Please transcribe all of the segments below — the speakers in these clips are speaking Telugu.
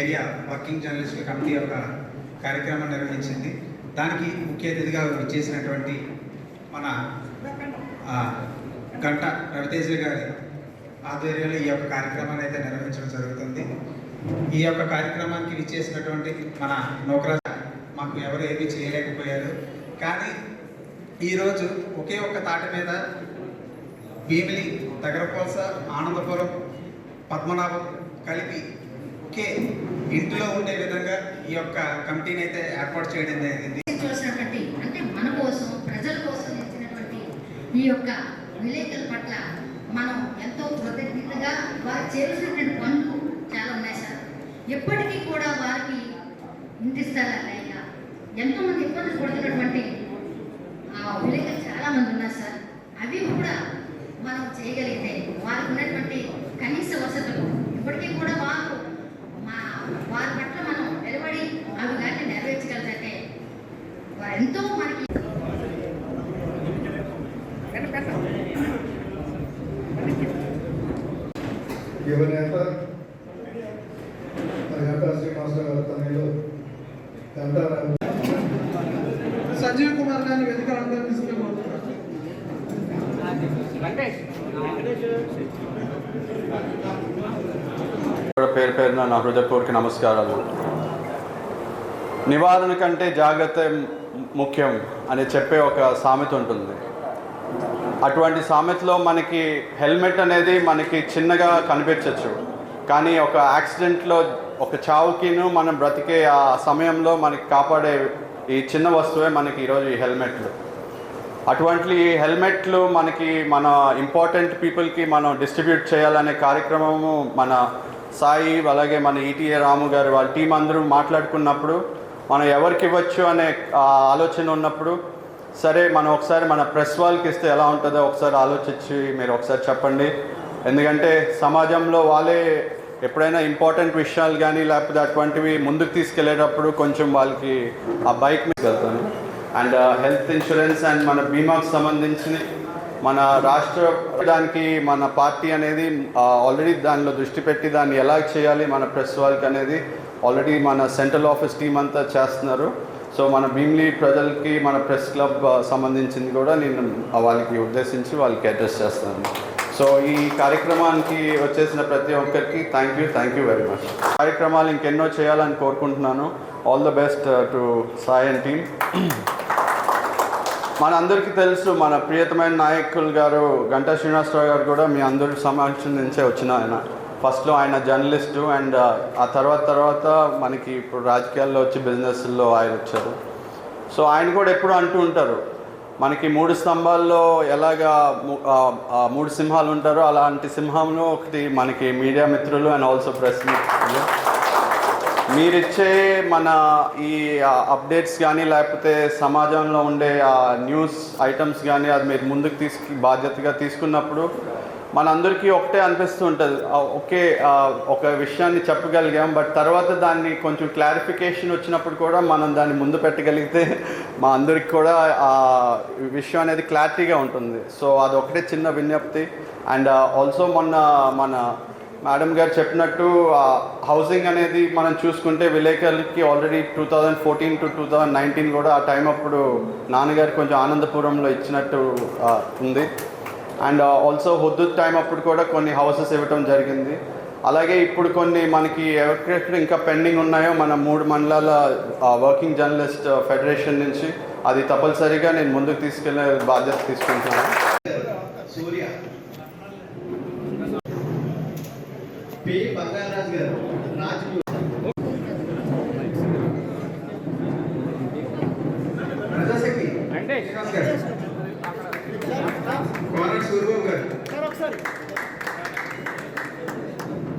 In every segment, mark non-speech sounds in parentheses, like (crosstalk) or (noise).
ఏరియా వర్కింగ్ జర్నలిస్టుల కమిటీ యొక్క కార్యక్రమం నిర్వహించింది. దానికి ముఖ్య అతిథిగా వచ్చేసినటువంటి మన గంట రవితేజ గారి ఆధ్వర్యంలో ఈ యొక్క కార్యక్రమాన్ని అయితే నిర్వహించడం జరుగుతుంది. ఈ యొక్క కార్యక్రమానికి విచ్చేసినటువంటి మన నౌకరాజ మాకు ఎవరు ఏమీ చేయలేకపోయారు. కానీ ఈరోజు ఒకే ఒక్క తాటి మీద భీమిలి దగ్గరకోస ఆనందపురం పద్మనాభం కలిపి ఒకే ఇంట్లో ఉండే విధంగా ఈ యొక్క కమిటీని అయితే ఏర్పాటు చేయడం జరిగింది. చూసినటువంటి అంటే మన కోసం ప్రజల కోసం ఇచ్చినటువంటి ఈ యొక్క విలేకరుల పట్ల మనం ఎంతో కృతజ్ఞతగా వారు చేసినటువంటి పనులు చాలా ఉన్నాయి సార్. ఎప్పటికీ కూడా వారికి ఇంటి స్థలాలు ఎంతోమంది ఇబ్బందులు పడుతున్నటువంటి ఆ విలేకరులు చాలా మంది ఉన్నారు సార్. అవి కూడా మనం చేయగలిగితే వారికి ఉన్నటువంటి కనీస వసతులు ఇప్పటికీ కూడా వారు మా వారి పట్ల మనం నిలబడి అవి కానీ నెరవేర్చగలిగితే వారు ఎంతో మనకి యువనేత గంటా శ్రీనివాసరావు గారి తనయులు గంటా సంజీవ్ కుమార్ గారిని కూడా పేరు పేరున నా హృదయపూర్వక నమస్కారాలు. నివారణ కంటే జాగ్రత్త ముఖ్యం అని చెప్పే ఒక సామెత ఉంటుంది. అటువంటి సామెతలో మనకి హెల్మెట్ అనేది మనకి చిన్నగా కనిపించవచ్చు కానీ ఒక యాక్సిడెంట్లో ఒక చావుకిను మనం బ్రతికే ఆ సమయంలో మనకి కాపాడే ఈ చిన్న వస్తువే మనకి ఈరోజు ఈ హెల్మెట్లు. అటువంటి హెల్మెట్లు మనకి మన ఇంపార్టెంట్ పీపుల్కి మనం డిస్ట్రిబ్యూట్ చేయాలనే కార్యక్రమము మన సాయి అలాగే మన ఈటీఏ రాము గారు వాళ్ళ టీం అందరూ మాట్లాడుకున్నప్పుడు మనం ఎవరికి ఇవ్వచ్చు అనే ఆ ఆలోచన ఉన్నప్పుడు సరే మనం ఒకసారి మన ప్రెస్ వాళ్ళకి ఇస్తే ఎలా ఉంటుందో ఒకసారి ఆలోచించి మీరు ఒకసారి చెప్పండి. ఎందుకంటే సమాజంలో వాళ్ళే ఎప్పుడైనా ఇంపార్టెంట్ విషయాలు కానీ లేకపోతే అటువంటివి ముందుకు తీసుకెళ్ళేటప్పుడు కొంచెం వాళ్ళకి ఆ బైక్ మీద వెళ్తాను. అండ్ హెల్త్ ఇన్సూరెన్స్ అండ్ మన బీమాకు సంబంధించి మన రాష్ట్ర దానికి మన పార్టీ అనేది ఆల్రెడీ దానిలో దృష్టి పెట్టి దాన్ని ఎలా చేయాలి మన ప్రెస్ వాళ్ళకి అనేది ఆల్రెడీ మన సెంట్రల్ ఆఫీస్ టీం అంతా చేస్తున్నారు. సో మన భీమ్లీ ప్రజలకి మన ప్రెస్ క్లబ్ సంబంధించింది కూడా నేను వాళ్ళకి ఉద్దేశించి వాళ్ళకి అడ్రస్ చేస్తాను. సో ఈ కార్యక్రమానికి వచ్చేసిన ప్రతి ఒక్కరికి thank you thank you very much కార్యక్రమాలు ఇంకెన్నో చేయాలని కోరుకుంటున్నాను. All the best to Sayan and team మన అందరికీ తెలుసు మన ప్రియతమైన నాయకులు గారు గంటా శ్రీనివాసరావు గారు కూడా మీ అందరి సమావేశం నుంచే వచ్చిన ఆయన. ఫస్ట్లో ఆయన జర్నలిస్టు అండ్ ఆ తర్వాత తర్వాత మనకి ఇప్పుడు రాజకీయాల్లో వచ్చి బిజినెస్లో ఆయన వచ్చారు. సో ఆయన కూడా ఎప్పుడు అంటూ ఉంటారు మనకి మూడు స్తంభాల్లో ఎలాగా మూడు సింహాలు ఉంటారో అలాంటి సింహంలో ఒకటి మనకి మీడియా మిత్రులు అండ్ ఆల్సో ప్రెస్ మిత్రులు మీరిచ్చే మన ఈ అప్డేట్స్ కానీ లేకపోతే సమాజంలో ఉండే ఆ న్యూస్ ఐటమ్స్ కానీ అది మీరు ముందుకు తీసుకు బాధ్యతగా తీసుకున్నప్పుడు మనందరికీ ఒకటే అనిపిస్తూ ఉంటుంది ఒకే ఒక విషయాన్ని చెప్పగలిగాం బట్ తర్వాత దాన్ని కొంచెం క్లారిఫికేషన్ వచ్చినప్పుడు కూడా మనం దాన్ని ముందు పెట్టగలిగితే (laughs) మా అందరికి కూడా ఆ విషయం అనేది క్లారిటీగా ఉంటుంది. సో అది ఒకటే చిన్న విజ్ఞప్తి. అండ్ ఆల్సో మొన్న మన మేడం గారు చెప్పినట్టు హౌసింగ్ అనేది మనం చూసుకుంటే విలేకరులకి already two thousand fourteen to two thousand nineteen కూడా ఆ టైం అప్పుడు నాన్నగారు కొంచెం ఆనందపురంలో ఇచ్చినట్టు ఉంది. అండ్ ఆల్సో హుద్దుద్ టైం అప్పుడు కూడా కొన్ని హౌసెస్ ఇవ్వటం జరిగింది. అలాగే ఇప్పుడు కొన్ని మనకి ఎవరికెక్కడ ఇంకా పెండింగ్ ఉన్నాయో మన మూడు మండలాల వర్కింగ్ జర్నలిస్ట్ ఫెడరేషన్ నుంచి అది తప్పనిసరిగా నేను ముందుకు తీసుకెళ్ళే బాధ్యత తీసుకుంటున్నాను. సూర్య.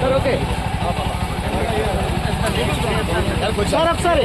సార్ ఓకే సార్ ఒకసారి.